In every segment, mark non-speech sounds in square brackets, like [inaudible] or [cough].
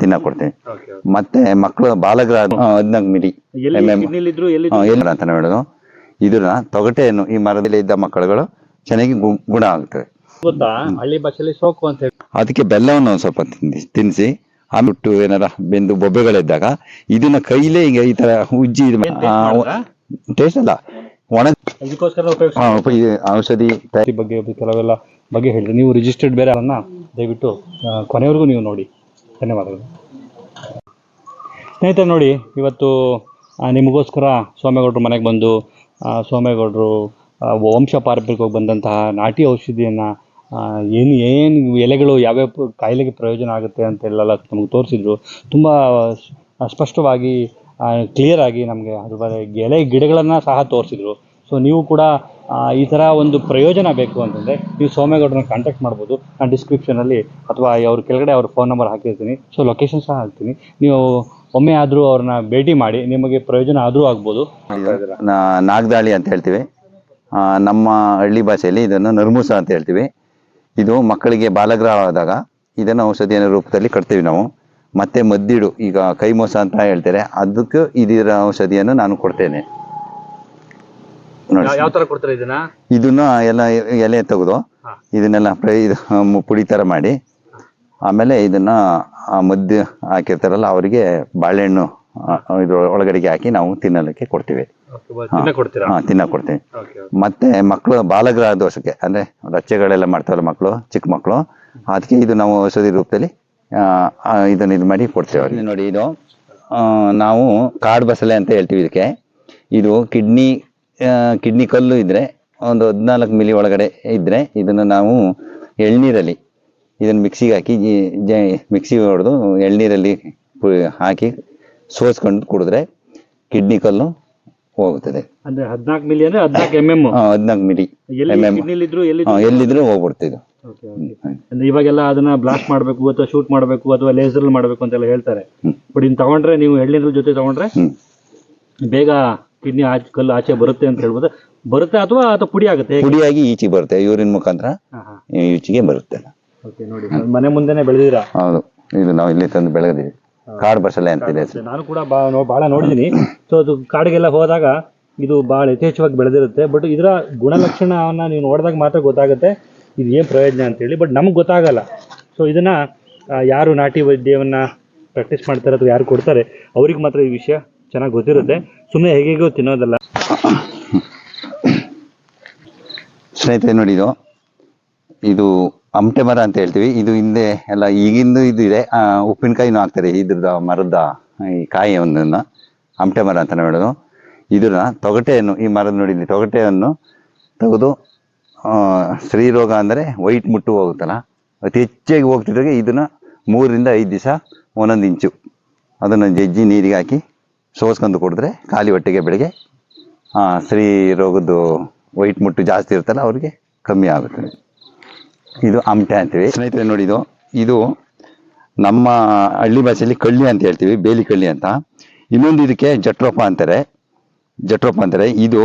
ತಿನ್ನಕ್ ಕೊಡ್ತೀನಿ. ಮತ್ತೆ ಮಕ್ಕಳು ಬಾಲಗ್ರ ಹದಿನಾಲ್ಕು ಮಿಡಿ. ಎಲ್ಲಿ ಅಂತಾನೆ ಹೇಳೋದು? ಇದನ್ನ ತೊಗಟೆಯನ್ನು ಈ ಮರದಲ್ಲಿ ಇದ್ದ ಮಕ್ಕಳುಗಳು ಚೆನ್ನಾಗಿ ಗುಣ ಆಗ್ತವೆ. ಗೊತ್ತಾ? ಹಳ್ಳಿ ಭಾಷೆಯಲ್ಲಿ ಸೋಕು ಅಂತ ಹೇಳಿ. ಅದಕ್ಕೆ ಬೆಲ್ಲವನ್ನು ಒಂದ್ ಸ್ವಲ್ಪ ತಿನ್ಸಿ. ಆಮಿಟ್ಟು ಏನಾರ ಬೆಂದು ಬೊಬ್ಬೆಗಳಿದ್ದಾಗ ಇದನ್ನ ಕೈಲೇ ಈಗ ಈ ತರ ಉಜ್ಜಿ ಟೇಸ್ಟ್ ಅಲ್ಲ. ಒಣ ಔಷಧಿ ತಯಾರಿ ಬಗ್ಗೆ ಕೆಲವೆಲ್ಲ ಬಗ್ಗೆ ಹೇಳಿದ್ರೆ. ನೀವು ರಿಜಿಸ್ಟರ್ಡ್ ಬೇರೆ ಅದನ್ನ ದಯವಿಟ್ಟು ಕೊನೆವರೆಗೂ ನೀವು ನೋಡಿ. ಧನ್ಯವಾದಗಳು. ಸ್ನೇಹಿತರೆ ನೋಡಿ, ಇವತ್ತು ನಿಮಗೋಸ್ಕರ ಸೋಮೇಗೌಡರು ಮನೆಗೆ ಬಂದು ಸೋಮೇಗೌಡರು ವಂಶ ಪಾರಂಪರಿಕವಾಗಿ ಬಂದಂತಹ ನಾಟಿ ಔಷಧಿಯನ್ನು ಏನು ಏನು ಎಲೆಗಳು ಯಾವ್ಯಾವ ಕಾಯಿಲೆಗೆ ಪ್ರಯೋಜನ ಆಗುತ್ತೆ ಅಂತೆಲ್ಲ ನಮಗೆ ತೋರಿಸಿದ್ರು. ತುಂಬ ಸ್ಪಷ್ಟವಾಗಿ ಕ್ಲಿಯರ್ ಆಗಿ ನಮಗೆ ಅದ್ರ ಬಗ್ಗೆ ಎಲೆ ಗಿಡಗಳನ್ನು ಸಹ ತೋರಿಸಿದ್ರು. ಸೊ ನೀವು ಕೂಡ ಈ ಥರ ಒಂದು ಪ್ರಯೋಜನ ಬೇಕು ಅಂತಂದರೆ ನೀವು ಸೋಮೇಗೌಡರನ್ನ ಕಾಂಟ್ಯಾಕ್ಟ್ ಮಾಡ್ಬೋದು. ನಾನು ಡಿಸ್ಕ್ರಿಪ್ಷನಲ್ಲಿ ಅಥವಾ ಅವ್ರ ಕೆಳಗಡೆ ಅವ್ರ ಫೋನ್ ನಂಬರ್ ಹಾಕಿರ್ತೀನಿ. ಸೊ ಲೊಕೇಶನ್ ಸಹ ಹಾಕ್ತೀನಿ. ನೀವು ಒಮ್ಮೆ ಆದರೂ ಅವ್ರನ್ನ ಭೇಟಿ ಮಾಡಿ, ನಿಮಗೆ ಪ್ರಯೋಜನ ಆದರೂ ಆಗ್ಬೋದು. ನಾಗದಾಳಿ ಅಂತ ಹೇಳ್ತೀವಿ. ನಮ್ಮ ಹಳ್ಳಿ ಭಾಷೆಯಲ್ಲಿ ಇದನ್ನು ನರ್ಮೂಸ ಅಂತ ಹೇಳ್ತೀವಿ. ಇದು ಮಕ್ಕಳಿಗೆ ಬಾಲಗ್ರಹ ಆದಾಗ ಇದನ್ನು ಔಷಧಿಯ ರೂಪದಲ್ಲಿ ಕಟ್ತೀವಿ ನಾವು. ಮತ್ತೆ ಮದ್ದಿಡು, ಈಗ ಕೈಮೋಸ ಅಂತ ಹೇಳ್ತಾರೆ. ಅದಕ್ಕೂ ಇದರ ಔಷಧಿಯನ್ನು ನಾನು ಕೊಡ್ತೇನೆ. ನೋಡಿ ಯಾವ ಥರ ಕೊಡ್ತಾರೆ ಇದನ್ನ? ಇದನ್ನ ಎಲ್ಲ ಎಲೆ ತೆಗೆದು ಇದನ್ನೆಲ್ಲ ಫ್ರೈ ಇದು ಪುಡಿ ತರ ಮಾಡಿ. ಆಮೇಲೆ ಇದನ್ನ ಆ ಮದ್ದು ಹಾಕಿರ್ತಾರಲ್ಲ ಅವರಿಗೆ ಬಾಳೆಹಣ್ಣು ಇದು ಇದ್ರ ಒಳಗಡೆಗೆ ಹಾಕಿ ನಾವು ತಿನ್ನಲಿಕ್ಕೆ ಕೊಡ್ತೀವಿ. ತಿನ್ನ ಕೊಡ್ತೀರಾ? ಹಾ ತಿನ್ನಕ್ ಕೊಡ್ತೀವಿ. ಓಕೆ ಮತ್ತೆ ಮಕ್ಕಳು ಬಾಲಗ್ರಹ ದೋಷಕ್ಕೆ ಅಂದ್ರೆ ರಚ್ಚೆಗಳೆಲ್ಲ ಮಾಡ್ತಾರಲ್ಲ ಮಕ್ಕಳು ಚಿಕ್ಕ ಮಕ್ಕಳು ಅದಕ್ಕೆ ಇದು ನಾವು ಔಷಧಿ ರೂಪದಲ್ಲಿ ಇದನ್ನ ಇದು ಮಾಡಿ ಕೊಡ್ತೇವೆ ಅವ್ರಿಗೆ. ನೋಡಿ ಇದು ಆ, ನಾವು ಕಾಡು ಬಸಳೆ ಅಂತ ಹೇಳ್ತೀವಿ ಇದಕ್ಕೆ. ಇದು ಕಿಡ್ನಿ ಕಿಡ್ನಿ ಕಲ್ಲು ಇದ್ರೆ ಒಂದು ಹದಿನಾಲ್ಕು ಮಿಲಿ ಒಳಗಡೆ ಇದ್ರೆ ಇದನ್ನು ನಾವು ಎಳ್ನೀರಲ್ಲಿ ಇದನ್ನು ಮಿಕ್ಸಿಗೆ ಹಾಕಿ ಜಿ- ಜ- ಮಿಕ್ಸಿ ಹೊಡೆದು ಎಳ್ನೀರಲ್ಲಿ ಹಾಕಿ ಸೋಸ್ಕೊಂಡು ಕುಡಿದ್ರೆ ಕಿಡ್ನಿ ಕಲ್ಲು ಹೋಗುತ್ತದೆ ಅಂದ್ರೆ ಹದಿನಾಲ್ಕು ಮಿಲಿ ಅಂದ್ರೆ ಹದಿನಾಲ್ಕು ಎಂ ಎಂ ಹದಿನಾಲ್ಕು ಮಿಲಿ ಎಲ್ಲಿ ಎಂ ಎಂ ಕಿಡ್ನಿಲಿದ್ರು ಎಲ್ಲಿ ಎಲ್ಲಿದ್ರು ಹೋಗ್ಬಿಡ್ತು ಇದು. Okay, okay. ಅಂದ್ರೆ ಇವಾಗೆಲ್ಲ ಅದನ್ನ ಬ್ಲಾಸ್ಟ್ ಮಾಡಬೇಕು ಅಥವಾ ಶೂಟ್ ಮಾಡಬೇಕು ಅಥವಾ ಲೇಸರ್ ಮಾಡಬೇಕು ಅಂತೆಲ್ಲ ಹೇಳ್ತಾರೆ. ಬಟ್ ಇನ್ ತಗೊಂಡ್ರೆ ನೀವು ಎಳ್ನೀರ ಜೊತೆ ತಗೊಂಡ್ರೆ ಬೇಗ ಕಿಡ್ನಿ ಆಚೆ ಕಲ್ಲು ಆಚೆ ಬರುತ್ತೆ ಅಂತ ಹೇಳ್ಬೋದು. ಬರುತ್ತೆ ಅಥವಾ ಅಥವಾ ಪುಡಿ ಆಗುತ್ತೆ? ಪುಡಿಯಾಗಿ ಈಚೆಗೆ ಬರುತ್ತೆ ಯೂರಿನ್ ಮುಖಾಂತರ. ಈಚೆಗೆ ಬರುತ್ತೆ. ನೋಡಿ ಮನೆ ಮುಂದೆನೆ ಬೆಳೆದಿರಾ? ಹೌದು ಇದು ನಾವು ಇಲ್ಲಿ ತಂದು ಬೆಳೆದಿವಿ ಕಾಡು ಬಸಳೆ ಅಂತಿದೆ. ನಾನು ಕೂಡ ಬಹಳ ನೋಡಿದೀನಿ. [coughs] ಸೊ ಅದು ಕಾಡಿಗೆಲ್ಲ ಹೋದಾಗ ಇದು ಬಹಳ ಯಥೇಚ್ಛವಾಗಿ ಬೆಳೆದಿರುತ್ತೆ. ಬಟ್ ಇದರ ಗುಣಲಕ್ಷಣವನ್ನ ನೀವು ನೋಡಿದಾಗ ಮಾತ್ರ ಗೊತ್ತಾಗುತ್ತೆ. ಇದು ಏನು ಪ್ರಯೋಜನ ಅಂತೇಳಿ ಬಟ್ ನಮ್ಗೆ ಗೊತ್ತಾಗಲ್ಲ. ಸೊ ಇದನ್ನ ಯಾರು ನಾಟಿ ವೈದ್ಯವನ್ನ ಪ್ರಾಕ್ಟೀಸ್ ಮಾಡ್ತಾರೆ ಅಥವಾ ಯಾರು ಕೊಡ್ತಾರೆ ಅವ್ರಿಗೆ ಮಾತ್ರ ಈ ವಿಷಯ ಚೆನ್ನಾಗಿ ಗೊತ್ತಿರುತ್ತೆ. ಸುಮ್ಮನೆ ಹೇಗೆಗೋ ತಿನ್ನೋದಲ್ಲ. ಸ್ನೇಹಿತರೆ ನೋಡಿ ಇದು. ಇದು ಅಮಟೆ ಮರ ಅಂತ ಹೇಳ್ತೀವಿ. ಇದು ಹಿಂದೆ ಎಲ್ಲ ಈಗಿಂದು ಇದು ಇದೆ. ಉಪ್ಪಿನಕಾಯಿನೂ ಹಾಕ್ತಾರೆ. ಇದ್ರದ ಮರದ ಈ ಕಾಯಿ ಒಂದನ್ನ ಅಮಟೆ ಮರ ಅಂತ ಹೇಳೋದು. ಇದನ್ನ ತೊಗಟೆಯನ್ನು ಈ ಮರದ ನೋಡಿ ತೊಗಟೆಯನ್ನು ತೆಗೆದು ಆ, ಸ್ತ್ರೀ ರೋಗ ಅಂದರೆ ವೈಟ್ ಮುಟ್ಟು ಹೋಗುತ್ತಲ್ಲ ಅತಿ ಹೆಚ್ಚಾಗಿ ಹೋಗ್ತಿದ್ದಾಗ ಇದನ್ನ ಮೂರರಿಂದ ಐದು ದಿವಸ ಒಂದೊಂದು ಇಂಚು. ಅದನ್ನು ಜಜ್ಜಿ ನೀರಿಗೆ ಹಾಕಿ ಸೋಸ್ಕೊಂಡು ಕುಡಿದ್ರೆ ಖಾಲಿ ಹೊಟ್ಟೆಗೆ ಬೆಳಿಗ್ಗೆ ಸ್ತ್ರೀ ರೋಗದ್ದು ವೈಟ್ ಮುಟ್ಟು ಜಾಸ್ತಿ ಇರುತ್ತಲ್ಲ ಅವ್ರಿಗೆ ಕಮ್ಮಿ ಆಗುತ್ತೆ. ಇದು ಆಮಟೆ ಅಂತೀವಿ. ಸ್ನೇಹಿತರೆ ನೋಡಿ ಇದು ಇದು ನಮ್ಮ ಹಳ್ಳಿ ಭಾಷೆಯಲ್ಲಿ ಕಳ್ಳಿ ಅಂತ ಹೇಳ್ತೀವಿ, ಬೇಲಿ ಕಳ್ಳಿ ಅಂತ. ಇನ್ನೊಂದು ಇದಕ್ಕೆ ಜಟ್ರೋಪ ಅಂತಾರೆ. ಜಟ್ರೋಪ ಅಂತಾರೆ. ಇದು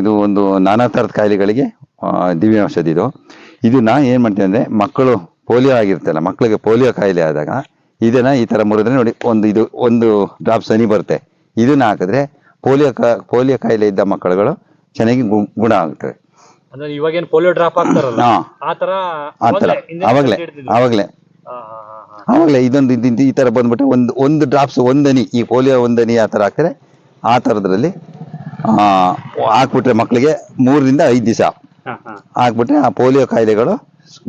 ಇದು ಒಂದು ನಾನಾ ಥರದ ಕಾಯಿಲೆಗಳಿಗೆ ದಿವ್ಯ ಔಷಧಿ ಇದು. ಇದನ್ನ ಏನು ಮಾಡ್ತೀವಿ ಅಂದರೆ, ಮಕ್ಕಳು ಪೋಲಿಯೋ ಆಗಿರ್ತಲ್ಲ, ಮಕ್ಕಳಿಗೆ ಪೋಲಿಯೋ ಕಾಯಿಲೆ ಆದಾಗ, ಇದನ್ನು ಈ ಥರ ಮುರಿದ್ರೆ ನೋಡಿ, ಒಂದು ಇದು, ಒಂದು ಡ್ರಾಪ್ ಸನಿ ಬರುತ್ತೆ. ಇದನ್ನ ಹಾಕಿದ್ರೆ ಪೋಲಿಯೋ ಪೋಲಿಯೋ ಕಾಯಿಲೆ ಇದ್ದ ಮಕ್ಕಳುಗಳು ಚೆನ್ನಾಗಿ ಗುಣ ಆಗುತ್ತವೆ ಅಂದ್ರೆ ಇವಾಗ ಏನು ಪೋಲಿಯೋ ಡ್ರಾಪ್ ಆಗ್ತಾರಲ್ಲ? ಹಾ. ಆ ತರ ಆ ಥರ ಆವಾಗಲೇ ಆವಾಗಲೇ ಆವಾಗಲೇ ಇದೊಂದು ಇದು- ಇದು ಈ ತರ ಬಂದ್ಬಿಟ್ಟು ಒಂದು ಒಂದು ಡ್ರಾಪ್ಸ್ ಒಂದನಿ ಈ ಪೋಲಿಯೋ ಒಂದನಿ ಆ ತರ ಹಾಕ್ತಾರೆ ಆ ತರದ್ರಲ್ಲಿ ಆ, ಹಾಕ್ಬಿಟ್ರೆ ಮಕ್ಕಳಿಗೆ ಮೂರರಿಂದ ಐದು ದಿವಸ. ಹಾಕ್ಬಿಟ್ರೆ ಆ ಪೋಲಿಯೋ ಕಾಯಿಲೆಗಳು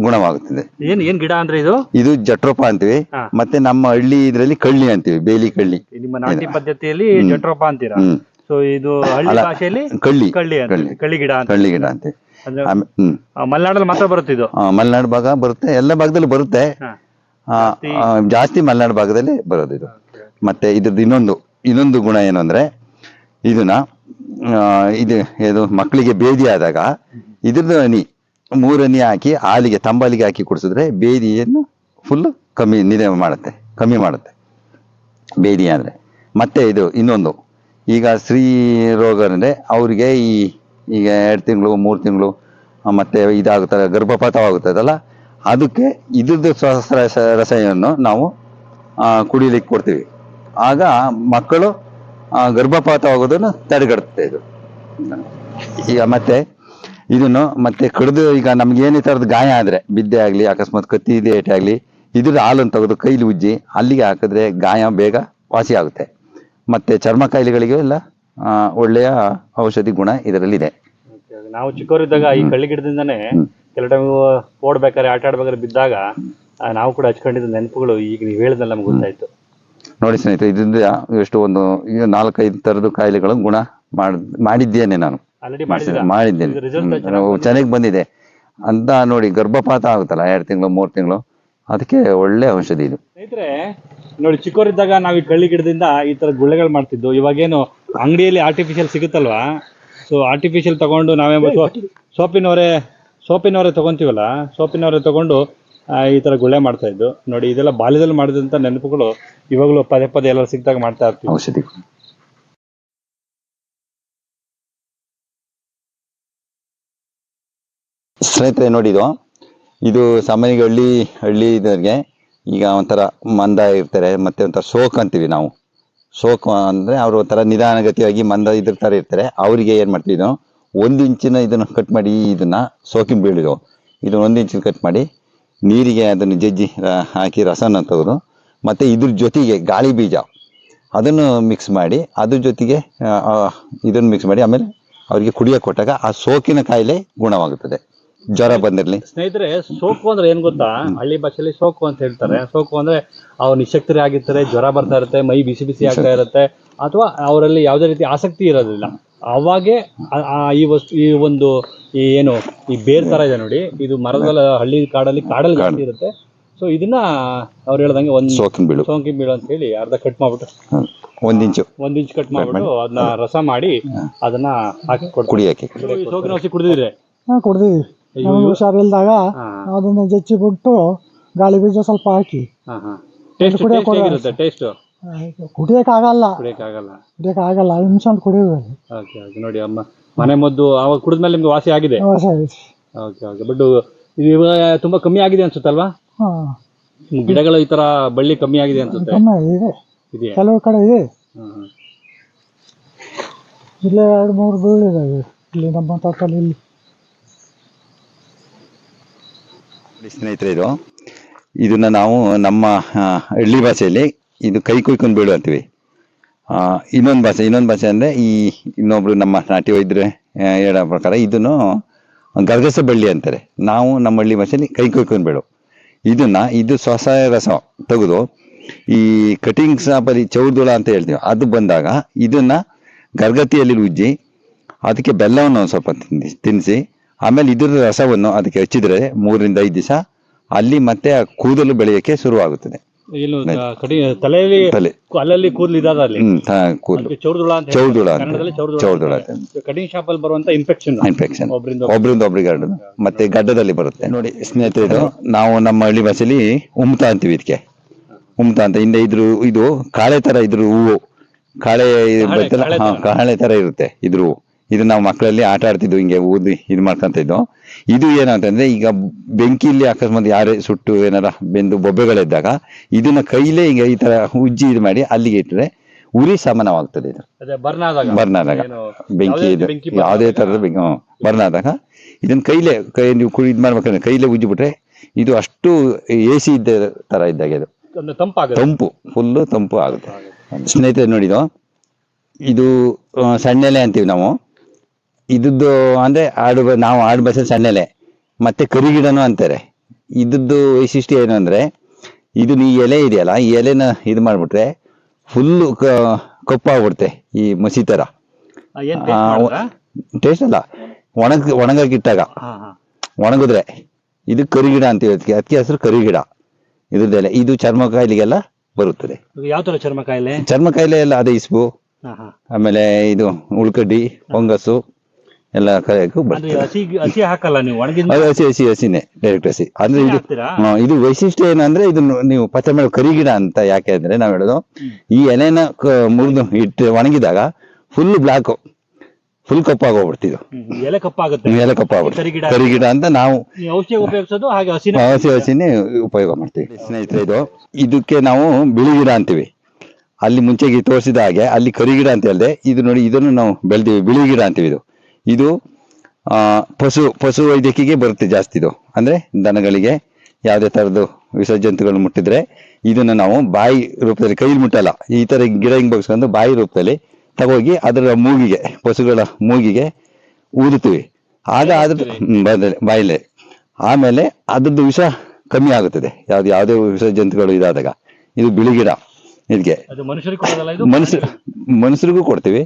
ಗುಣವಾಗುತ್ತದೆ. ಏನ್ ಏನ್ ಗಿಡ ಅಂದ್ರೆ ಇದು? ಇದು ಜಟ್ರೋಪ ಅಂತೀವಿ. ಮತ್ತೆ ನಮ್ಮ ಹಳ್ಳಿ ಇದರಲ್ಲಿ ಕಳ್ಳಿ ಅಂತೀವಿ ಬೇಲಿ ಕಳ್ಳಿ. ನಿಮ್ಮ ನಾಟಿ ಪದ್ಧತಿಯಲ್ಲಿ ಜಟ್ರೋಪ ಅಂತೀರಾ? ಸೊ ಇದು ಹಳ್ಳಿ ಭಾಷೆಯಲ್ಲಿ ಕಳ್ಳಿ ಕಳ್ಳಿ ಕಳ್ಳಿ. ಗಿಡ ಅಂತ ಕಳ್ಳಿ ಗಿಡ ಅಂತೀವಿ. ಮಲೆನಾಡಲ್ಲಿ ಮಾತ್ರ ಬರುತ್ತೆ ಇದು? ಮಲೆನಾಡು ಭಾಗ ಬರುತ್ತೆ ಎಲ್ಲ ಭಾಗದಲ್ಲಿ ಬರುತ್ತೆ. ಜಾಸ್ತಿ ಮಲೆನಾಡು ಭಾಗದಲ್ಲಿ ಬರೋದು ಇದು. ಮತ್ತೆ ಇದ್ರದ್ದು ಇನ್ನೊಂದು ಇನ್ನೊಂದು ಗುಣ ಏನು ಅಂದ್ರೆ ಇದನ್ನ ಇದು ಇದು ಮಕ್ಕಳಿಗೆ ಬೇದಿ ಆದಾಗ ಇದ್ರದ್ದು ಹನಿ, ಮೂರು ಹನಿ ಹಾಕಿ ಹಾಲಿಗೆ, ತಂಬಾಲಿಗೆ ಹಾಕಿ ಕುಡಿಸಿದ್ರೆ ಬೇದಿಯನ್ನು ಫುಲ್ ಕಮ್ಮಿ ನಿದ ಮಾಡುತ್ತೆ, ಕಮ್ಮಿ ಮಾಡುತ್ತೆ. ಬೇದಿ ಅಂದರೆ. ಮತ್ತೆ ಇದು ಇನ್ನೊಂದು. ಈಗ ಸ್ತ್ರೀ ರೋಗ ಅಂದರೆ ಅವರಿಗೆ ಈ ಈಗ ಎರಡು ತಿಂಗಳು, ಮೂರು ತಿಂಗಳು, ಮತ್ತೆ ಇದಾಗುತ್ತಲ್ಲ ಗರ್ಭಪಾತವಾಗುತ್ತದಲ್ಲ ಅದಕ್ಕೆ ಇದ್ರದ್ದು ಶ್ವಾಸ ರಸ ರಸಾಯನವನ್ನು ನಾವು ಕುಡಿಲಿಕ್ಕೆ ಕೊಡ್ತೀವಿ. ಆಗ ಮಕ್ಕಳು ಗರ್ಭಪಾತವಾಗೋದನ್ನು ತಡೆಗಟ್ಟುತ್ತೆ ಇದು ಈಗ ಮತ್ತೆ ಇದನ್ನು ಮತ್ತೆ ಕಡಿದು ಈಗ ನಮ್ಗೆ ಏನೇ ತರದ ಗಾಯ ಆದ್ರೆ ಬಿದ್ದೆ ಆಗ್ಲಿ ಅಕಸ್ಮಾತ್ ಕತ್ತಿ ಇದೆ ಆಗ್ಲಿ ಇದ್ರ ಹಾಲನ್ನು ತೆಗೆದು ಕೈಲಿ ಉಜ್ಜಿ ಅಲ್ಲಿಗೆ ಹಾಕಿದ್ರೆ ಗಾಯ ಬೇಗ ವಾಸಿ ಆಗುತ್ತೆ. ಮತ್ತೆ ಚರ್ಮ ಕಾಯಿಲೆಗಳಿಗೂ ಎಲ್ಲ ಆ, ಒಳ್ಳೆಯ ಔಷಧಿ ಗುಣ ಇದರಲ್ಲಿದೆ. ನಾವು ಚಿಕ್ಕವರಿದ್ದಾಗ ಈ ಕಳ್ಳಿ ಗಿಡದಿಂದನೇ ಕೆಲ ಟೈಮ್ ಓಡ್ಬೇಕಾದ್ರೆ ಆಟ ಆಡ್ಬೇಕಾದ್ರೆ ಬಿದ್ದಾಗ ನಾವು ಕೂಡ ಹಚ್ಕೊಂಡಿದ್ದ ನೆನಪುಗಳು ಈಗ ನೀವು ಹೇಳಿದ್ರೆ ನಮ್ಗೆ ಗೊತ್ತಾಯ್ತು. ನೋಡಿ ಸ್ನೇಹಿತರೆ ಇದರಿಂದ ಎಷ್ಟು ಒಂದು ನಾಲ್ಕೈದು ತರದ ಕಾಯಿಲೆಗಳನ್ನು ಗುಣ ಮಾಡ್ ಮಾಡಿದ್ದೇನೆ ನಾನು. ಮಾಡಿದ್ದೇನೆ. ಚೆನ್ನಾಗ್ ಬಂದಿದೆ. ಅಂತ ನೋಡಿ ಗರ್ಭಪಾತ ಆಗುತ್ತಲ್ಲ ಎರಡು ತಿಂಗಳು ಮೂರು ತಿಂಗಳು ಅದಕ್ಕೆ ಒಳ್ಳೆ ಔಷಧಿ ಇದು. ಸ್ನೇಹಿತರೆ ನೋಡಿ ಚಿಕ್ಕವರಿದ್ದಾಗ ನಾವು ಈ ಕಳ್ಳಿ ಗಿಡದಿಂದ ಈ ತರ ಗುಳ್ಳೆಗಳು ಮಾಡ್ತಿದ್ದು. ಇವಾಗೇನು ಅಂಗಡಿಯಲ್ಲಿ ಆರ್ಟಿಫಿಷಿಯಲ್ ಸಿಗುತ್ತಲ್ವಾ? ಸೊ ಆರ್ಟಿಫಿಷಿಯಲ್ ತಗೊಂಡು ನಾವೇ ಸೋಪಿನವರೇ ಸೋಪಿನವರೆ ತಗೊಂತೀವಲ್ಲ ಸೋಪಿನವರೆ ತಗೊಂಡು ಈ ತರ ಗುಳ್ಳೆ ಮಾಡ್ತಾ ಇದ್ದು. ನೋಡಿ ಇದೆಲ್ಲ ಬಾಲ್ಯದಲ್ಲಿ ಮಾಡಿದಂತ ನೆನಪುಗಳು ಇವಾಗಲೂ ಪದೇ ಪದೇ ಎಲ್ಲ ಸಿಕ್ಕಿದಾಗ ಮಾಡ್ತಾ ಇರ್ತೀವಿ. ಔಷಧಿ ಸ್ನೇಹಿತರೆ ನೋಡಿದು ಇದು ಸಾಮಾನ್ಯ ಹಳ್ಳಿ ಹಳ್ಳಿ ಇದ್ರಿಗೆ ಈಗ ಒಂಥರ ಮಂದ ಇರ್ತಾರೆ, ಮತ್ತೆ ಒಂಥರ ಶೋಕ್ ಅಂತೀವಿ ನಾವು. ಶೋಕ್ ಅಂದ್ರೆ ಅವರು ಒಂಥರ ನಿಧಾನಗತಿಯಾಗಿ ಮಂದ ಇದ್ರ ತರ ಇರ್ತಾರೆ. ಅವರಿಗೆ ಏನು ಇದು ಒಂದು ಇಂಚಿನ ಇದನ್ನ ಕಟ್ ಮಾಡಿ ಇದನ್ನ ಸೋಕಿನ ಬೀಳಿದು ಇದನ್ನ ಒಂದು ಇಂಚಿನ ಕಟ್ ಮಾಡಿ ನೀರಿಗೆ ಅದನ್ನು ಜಜ್ಜಿ ಹಾಕಿ ರಸನ ತೆಗೆದು, ಮತ್ತೆ ಇದ್ರ ಜೊತೆಗೆ ಗಾಳಿ ಬೀಜ ಅದನ್ನು ಮಿಕ್ಸ್ ಮಾಡಿ, ಅದ್ರ ಜೊತೆಗೆ ಇದನ್ನು ಮಿಕ್ಸ್ ಮಾಡಿ ಆಮೇಲೆ ಅವರಿಗೆ ಕುಡಿಯೋಕೆ ಕೊಟ್ಟಾಗ ಆ ಸೋಕಿನ ಕಾಯಿಲೆ ಗುಣವಾಗುತ್ತದೆ. ಜ್ವರ ಬಂದಿರಲಿ. ಸ್ನೇಹಿತರೆ ಸೋಕು ಅಂದ್ರೆ ಏನ್ ಗೊತ್ತಾ? ಹಳ್ಳಿ ಭಾಷೆಯಲ್ಲಿ ಸೋಕು ಅಂತ ಹೇಳ್ತಾರೆ. ಸೋಕು ಅಂದ್ರೆ ಅವ್ರು ನಿಶಕ್ತರಿ ಆಗಿರ್ತಾರೆ ಜ್ವರ ಬರ್ತಾ ಇರುತ್ತೆ ಮೈ ಬಿಸಿ ಬಿಸಿ ಆಗ್ತಾ ಇರುತ್ತೆ. ಅಥವಾ ಅವರಲ್ಲಿ ಯಾವುದೇ ರೀತಿ ಆಸಕ್ತಿ ಇರೋದಿಲ್ಲ. ಅವಾಗೆ ಈ ವಸ್ತು ಈ ಒಂದು ಈ ಏನು ಈ ಬೇರ್ ತರ ಇದೆ ನೋಡಿ. ಇದು ಮರದಲ್ಲ ಹಳ್ಳಿ ಕಾಡಲ್ಲಿ ಕಾಡಲ್ಲಿ ಜಾಸ್ತಿ ಇರುತ್ತೆ. ಸೊ ಇದನ್ನ ಅವ್ರು ಹೇಳ್ದಂಗೆ ಒಂದ್ ಸೋಕಿನ ಬೀಳು. ಸೋಂಕಿನ ಬೀಳು ಅಂತ ಹೇಳಿ ಅರ್ಧ ಕಟ್ ಮಾಡ್ಬಿಟ್ಟು. ಒಂದ್ ಇಂಚು. ಒಂದ್ ಇಂಚ್ ಕಟ್ ಮಾಡ್ಬಿಟ್ಟು ಅದನ್ನ ರಸ ಮಾಡಿ ಅದನ್ನ ಹಾಕಿ ಕುಡಿಯಕ್ಕೆ. ಸೋಕಿನ ಔಷಧಿ ಕುಡಿದಿದ್ರೆ? ಹಾ ಕುಡ್ದೀವಿ ನಮ್ಗೆ ಹುಷಾರಿಲ್ದಾಗ ಅದನ್ನ ಜಚ್ಚಿ ಬಿಟ್ಟು ಗಾಳಿ ಬೀಜ ಸ್ವಲ್ಪ ಹಾಕಿ. ಟೇಸ್ಟ್ ಕುಡಿಯಕ್ ಆಗಲ್ಲ ಕುಡಿಯಕ್ ಆಗಲ್ಲ ನಿಮಿಷ ಕುಡಿಯಬೇಕು ಓಕೆ ಓಕೆ. ನೋಡಿ ಅಮ್ಮ. ಮನೆ ಮದ್ದು ಅವಾಗ ಕುಡಿದ್ಮೇಲೆ ನಿಮ್ಗೆ ವಾಸಿ ಆಗಿದೆ? ವಾಸಿ ಓಕೆ ಓಕೆ. ಬಟ್ ಇವಾಗ ತುಂಬಾ ಕಮ್ಮಿ ಆಗಿದೆ ಅನ್ಸುತ್ತಲ್ವಾ ಗಿಡಗಳು ಈ ತರ ಬಳ್ಳಿ ಕಮ್ಮಿ ಆಗಿದೆ ಅನ್ಸುತ್ತೆ? ಅಮ್ಮ ಇದೆ ಕೆಲವು ಕಡೆ ಇದೆ. ಇಲ್ಲೇ ಎರಡು ಮೂರು ಬೀಳಿದಾವೆ. ಇಲ್ಲಿ ನಮ್ಮ ತೋಟದಲ್ಲಿ ಇಲ್ಲಿ. ಸ್ನೇಹಿತರೆ ಇದು. ಇದನ್ನ ನಾವು ನಮ್ಮ ಹಳ್ಳಿ ಭಾಷೆಯಲ್ಲಿ ಇದು ಕೈ ಕುಯ್ಕೊಂಡು ಬೀಳು ಅಂತೀವಿ. ಇನ್ನೊಂದು ಭಾಷೆ ಇನ್ನೊಂದು ಭಾಷೆ ಅಂದ್ರೆ ಈ ಇನ್ನೊಬ್ರು ನಮ್ಮ ನಾಟಿ ವೈದ್ಯರು ಹೇಳೋ ಪ್ರಕಾರ ಇದನ್ನು ಗರ್ಗಸ ಬಳ್ಳಿ ಅಂತಾರೆ. ನಾವು ನಮ್ಮ ಹಳ್ಳಿ ಭಾಷೆಯಲ್ಲಿ ಕೈ ಕುಯ್ಕೊಂಡು ಬೀಳು. ಇದನ್ನ, ಇದು ಸ್ವಸಹಾಯ ರಸ ತೆಗೆದು ಈ ಕಟಿಂಗ್ ಶಾಪಲ್ಲಿ ಚೌದುಳ ಅಂತ ಹೇಳ್ತೀವಿ. ಅದು ಬಂದಾಗ ಇದನ್ನ ಗರ್ಗತಿಯಲ್ಲಿ ಉಜ್ಜಿ ಅದಕ್ಕೆ ಬೆಲ್ಲವನ್ನು ಒಂದ್ ಸ್ವಲ್ಪ ತಿನ್ನಿಸಿ ಆಮೇಲೆ ಇದ್ರ ರಸವನ್ನು ಅದಕ್ಕೆ ಹಚ್ಚಿದ್ರೆ ಮೂರರಿಂದ ಐದು ದಿವಸ ಅಲ್ಲಿ ಮತ್ತೆ ಆ ಕೂದಲು ಬೆಳೆಯಕ್ಕೆ ಶುರುವಾಗುತ್ತದೆ. ತಲೆಯಲ್ಲಿ ತಲೆ. ಅಲ್ಲಲ್ಲಿ ಕೂದಲು ಇದಾದ ಅಲ್ಲಿ? ಕೂದಲು. ಅಂತ ಹೇಳ್ತಾರೆ. ಚೌದುಳ ಅಂತ. ಚೌದುಳ ಕಟಿಂಗ್ ಶಾಪ್ ಅಲ್ಲಿ ಬರುವಂತ ಇನ್ಫೆಕ್ಷನ್ ಇನ್ಫೆಕ್ಷನ್ ಒಬ್ರಿಂದ ಒಬ್ರಿಂದ ಒಬ್ರಿಗೆ ಹರಡುದು ಮತ್ತೆ ಗಡ್ಡದಲ್ಲಿ ಬರುತ್ತೆ. ನೋಡಿ ಸ್ನೇಹಿತರೆ ನಾವು ನಮ್ಮ ಹಳ್ಳಿ ಭಾಷೆಲಿ ಉಮ್ತಾ ಅಂತೀವಿ ಇದಕ್ಕೆ. ಉಮ್ತಾ ಅಂತ. ಹಿಂದೆ ಇದ್ರು ಇದು ಕಾಳೆ ತರ ಇದ್ರು ಹೂವು. ಕಾಳೆ. ಕಾಳೆ ತರ ಇರುತ್ತೆ ಇದ್ರ ಹೂವು. ಇದು ನಾವು ಮಕ್ಕಳಲ್ಲಿ ಆಟ ಆಡ್ತಿದ್ವು ಹಿಂಗೆ ಊದಿ ಇದು ಮಾಡ್ಕೊಂತ ಇದ್ವು ಇದು ಏನಂತಂದ್ರೆ ಈಗ ಬೆಂಕಿಲಿ ಅಕಸ್ಮಾತ್ ಯಾರೇ ಸುಟ್ಟು ಏನಾರ ಬೆಂದು ಬೊಬ್ಬೆಗಳಿದ್ದಾಗ ಇದನ್ನ ಕೈಲೇ ಹಿಂಗೆ ಈ ತರ ಉಜ್ಜಿ ಇದು ಮಾಡಿ ಅಲ್ಲಿಗೆ ಇಟ್ಟರೆ ಉರಿ ಸಮಾನವಾಗ್ತದೆ ಇದು. ಅದೇ ಬರ್ನ್ ಆದಾಗ ಬೆಂಕಿ ಯಾವುದೇ ಇದು ಯಾವುದೇ ತರದ ಬೆಂಕಿ ಹ್ಮ್, ಬರ್ನ್ ಆದಾಗ ಇದನ್ನ ಕೈಲೇ ಕೈ ನೀವು ಕುಡಿ ಇದು ಮಾಡ್ಬೇಕಂದ್ರೆ ಕೈಲೇ ಉಜ್ಜಿ ಬಿಟ್ರೆ ಇದು ಅಷ್ಟು ಎ ಸಿ ಇದ್ದ ತರ ಇದ್ದಾಗ ಇದು. ತಂಪು ಫುಲ್ಲು ತಂಪು ಆಗುತ್ತೆ. ಸ್ನೇಹಿತರೆ ನೋಡಿದು ಇದು ಸಣ್ಣೆಲೆ ಅಂತೀವಿ ನಾವು. ಇದ್ದದ್ದು ಅಂದ್ರೆ ಆಡು ಬ- ನಾವು ಆಡು ಬಸ ಸಣ್ಣೆಲೆ ಮತ್ತೆ ಕರಿಗಿಡನು ಅಂತಾರೆ. ಇದ್ದದ್ದು ವೈಶಿಷ್ಟ್ಯ ಏನು ಅಂದ್ರೆ ಇದು ಈ ಎಲೆ ಇದೆಯಲ್ಲ ಈ ಎಲೆನ ಇದು ಮಾಡ್ಬಿಟ್ರೆ ಫುಲ್ಲು ಕಪ್ಪಾಗ್ಬಿಡುತ್ತೆ ಈ ಮಸಿ ತರ. ಆ, ಏನ್ taste ಮಾಡಿದ್ರಾ? ಟೇಸ್ಟ್ ಅಲ್ಲ ಒಣಗ ಹಾ ಹಾ. ಒಣಗಿದ್ರೆ ಇದು ಕರಿಗಿಡ ಅಂತ ಹೇಳ್ತೀವಿ ಅದಕ್ಕೆ ಹೆಸರು ಕರಿಗಿಡ ಇದ್ರದ್ದೆಲ್ಲ ಇದು ಚರ್ಮ ಕಾಯಿಲೆಗೆಲ್ಲ ಬರುತ್ತದೆ. ಇದು ಯಾವ ತರ ಚರ್ಮ ಕಾಯಿಲೆ ಚರ್ಮ ಕಾಯಿಲೆ ಎಲ್ಲ ಅದೇ ಇಸ್ಬು ಹಾ ಹಾ. ಆಮೇಲೆ ಇದು ಉಳ್ಕಡ್ಡಿ ಫಂಗಸ್ಸು ಎಲ್ಲ ಕಾಯಕ್ಕೂ ಅಂದ್ರೆ ಬರ್ತದೆ ಹಸಿ ಹಸಿ ಹಾಕಲ್ಲ ನೀವು ಒಣಗಿದ ಅದು ಹಸಿ ಹಸಿ ಹಸಿನೇ ಡೈರೆಕ್ಟ್ ಹಸಿ. ಅಂದ್ರೆ ಇದು ಹಾಕ್ತೀರಾ? ಇದು ವೈಶಿಷ್ಟ್ಯ ಏನಂದ್ರೆ ಇದನ್ನು ನೀವು ಪಚ್ಚ ಮೇಲೆ ಕರಿಗಿಡ ಅಂತ ಯಾಕೆ ಅಂದ್ರೆ ನಾವ್ ಹೇಳೋದು ಈ ಎಲೆನ ಮುರಿದು ಇಟ್ಟು ಒಣಗಿದಾಗ ಫುಲ್ ಬ್ಲಾಕ್ ಫುಲ್ ಕಪ್ಪಾಗೋಗ್ಬಿಡ್ತಿದ್ದು ಎಲೆ ಕಪ್ಪಾಗುತ್ತೆ. ಎಲೆ ಕಪ್ಪಾಗ್ಬಿಡ್ತು. ಕರಿಗಿಡ ಕರಿಗಿಡ ಅಂತ ನಾವು ಔಷಧಿ ಉಪಯೋಗಿಸೋದು ಹಾಗೆ ಹಸಿನ ಹಸಿ ಹಸಿನೇ ಉಪಯೋಗ ಮಾಡ್ತೀವಿ. ಸ್ನೇಹಿತರೆ ಇದು ಇದಕ್ಕೆ ನಾವು ಬಿಳಿ ಗಿಡ ಅಂತೀವಿ. ಅಲ್ಲಿ ಮುಂಚೆಗೆ ತೋರಿಸಿದ ಹಾಗೆ ಅಲ್ಲಿ ಕರಿ ಗಿಡ ಅಂತ ಹೇಳಿದೆ. ಇದು ನೋಡಿ ಇದನ್ನು ನಾವು ಬೆಳೆದಿವಿ ಬಿಳಿ ಗಿಡ ಅಂತೀವಿ ಇದು. ಇದು ಆ, ಪಶು ಪಶು ವೈದ್ಯಕಿಗೆ ಬರುತ್ತೆ ಜಾಸ್ತಿ ಇದು. ಅಂದ್ರೆ ದನಗಳಿಗೆ ಯಾವುದೇ ಥರದ್ದು ವಿಸರ್ಜಂತುಗಳು ಮುಟ್ಟಿದ್ರೆ ಇದನ್ನು ನಾವು ಬಾಯಿ ರೂಪದಲ್ಲಿ ಕೈಲಿ ಮುಟ್ಟಲ್ಲ. ಈ ಥರ ಗಿಡ ಹಿಂಗ್ ಬಗ್ಸ್ಕೊಂಡು ಬಾಯಿ ರೂಪದಲ್ಲಿ ತಗೋಗಿ ಅದರ ಮೂಗಿಗೆ ಪಶುಗಳ ಮೂಗಿಗೆ ಊದುತ್ತೀವಿ. ಆಗ ಅದ್ರ ಬಾಯಿಲೆ ಆಮೇಲೆ ಅದ್ರದ್ದು ವಿಷ ಕಮ್ಮಿ ಆಗುತ್ತದೆ. ಯಾವ್ದು ಯಾವುದೇ ವಿಷ ಜಂತುಗಳು ಇದಾದಾಗ. ಇದು ಬಿಳಿ ಗಿಡ ಇದಕ್ಕೆ ಮನುಷ್ಯರಿಗೆ ಕೊಡ್ತೀವಿ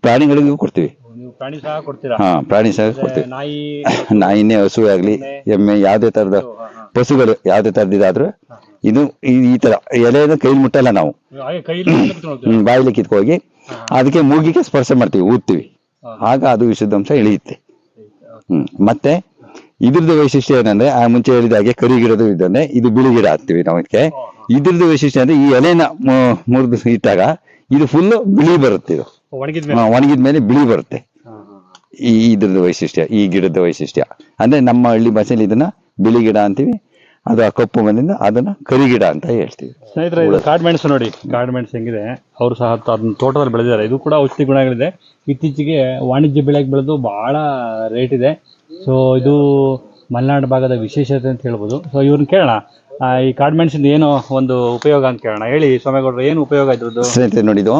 ಪ್ರಾಣಿಗಳಿಗೂ ಕೊಡ್ತೀವಿ. ಪ್ರಾಣಿ ಸಹ ಕೊಡ್ತೀರಾ? ಹಾ ಪ್ರಾಣಿ ಸಹ ಕೊಡ್ತೀವಿ. ನಾಯಿ [laughs] ನಾಯಿನೇ ಹಸು ಆಗ್ಲಿ ಎಮ್ಮೆ ಯಾವ್ದೇ ತರದ ಪಶುಗಳು ಯಾವ್ದೇ ತರದ ಇದಾದ್ರೂ ಇದು ಈ ಈ ತರ ಎಲೆಯನ್ನು ಕೈಲಿ ಮುಟ್ಟಲ್ಲ ನಾವು. ಹಾಗೆ? ಹ್ಮ್, ಬಾಯಿಲಿ ಕಿತ್ಕೋಗಿ ಅದಕ್ಕೆ ಮೂಗಿಗೆ ಸ್ಪರ್ಶ ಮಾಡ್ತೀವಿ ಊದ್ತೀವಿ. ಆಗ ಅದು ವಿಷುದ್ಧಾಂಶ ಇಳಿಯುತ್ತೆ. ಹ್ಮ್ ಮತ್ತೆ ಇದ್ರದ್ದು ವೈಶಿಷ್ಟ್ಯ ಏನಂದ್ರೆ ಆ ಮುಂಚೆ ಹೇಳಿದ ಹಾಗೆ ಕರಿ ಗಿಡದು ಇದ್ದಂದ್ರೆ ಇದು ಬಿಳಿ ಗಿಡ ಹಾಕ್ತಿವಿ ನಾವು ಇದಕ್ಕೆ. ಇದ್ರದ್ದು ವೈಶಿಷ್ಟ್ಯ ಅಂದ್ರೆ ಈ ಎಲೆನ ಮುರಿದು ಇಟ್ಟಾಗ ಇದು ಫುಲ್ ಬಿಳಿ ಬರುತ್ತೆ ಇದು. ಒಣಗಿದ ಮೇಲೆ ಒಣಗಿದ ಮೇಲೆ ಬಿಳಿ ಬರುತ್ತೆ. ಈ ಇದ್ರದ್ದು ವೈಶಿಷ್ಟ್ಯ ಈ ಗಿಡದ ವೈಶಿಷ್ಟ್ಯ. ಅಂದ್ರೆ ನಮ್ಮ ಹಳ್ಳಿ ಭಾಷೆಯಲ್ಲಿ ಇದನ್ನ ಬಿಳಿ ಗಿಡ ಅಂತೀವಿ ಅದು ಆ ಕಪ್ಪು ಬಂದಿಂದ ಅದನ್ನ ಕರಿ ಗಿಡ ಅಂತ ಹೇಳ್ತೀವಿ. ಸ್ನೇಹಿತರೆ ಇದು ಕಾಡು ಮೆಣಸು ನೋಡಿ ಕಾಡು ಮೆಣಸು ಹೆಂಗಿದೆ. ಅವರು ಸಹ ಅದನ್ನ ತೋಟದಲ್ಲಿ ಬೆಳೆದಿದ್ದಾರೆ. ಇದು ಕೂಡ ಔಷಧಿ ಗುಣಗಳಿದೆ. ಇತ್ತೀಚೆಗೆ ವಾಣಿಜ್ಯ ಬೆಳೆಗೆ ಬೆಳೆದು ಬಹಳ ರೇಟ್ ಇದೆ. ಸೊ ಇದು ಮಲೆನಾಡು ಭಾಗದ ವಿಶೇಷತೆ ಅಂತ ಹೇಳ್ಬೋದು. ಸೊ ಇವ್ರನ್ನ ಕೇಳೋಣ. ಈ ಕಾಡು ಮೆಣಸಿಂದ ಏನು ಒಂದು ಉಪಯೋಗ ಅಂತ ಕೇಳೋಣ. ಹೇಳಿ ಸೋಮೇಗೌಡರು ಏನು ಉಪಯೋಗ ಇದ್ರದ್ದು? ಸ್ನೇಹಿತರೆ ನೋಡಿದ್ದು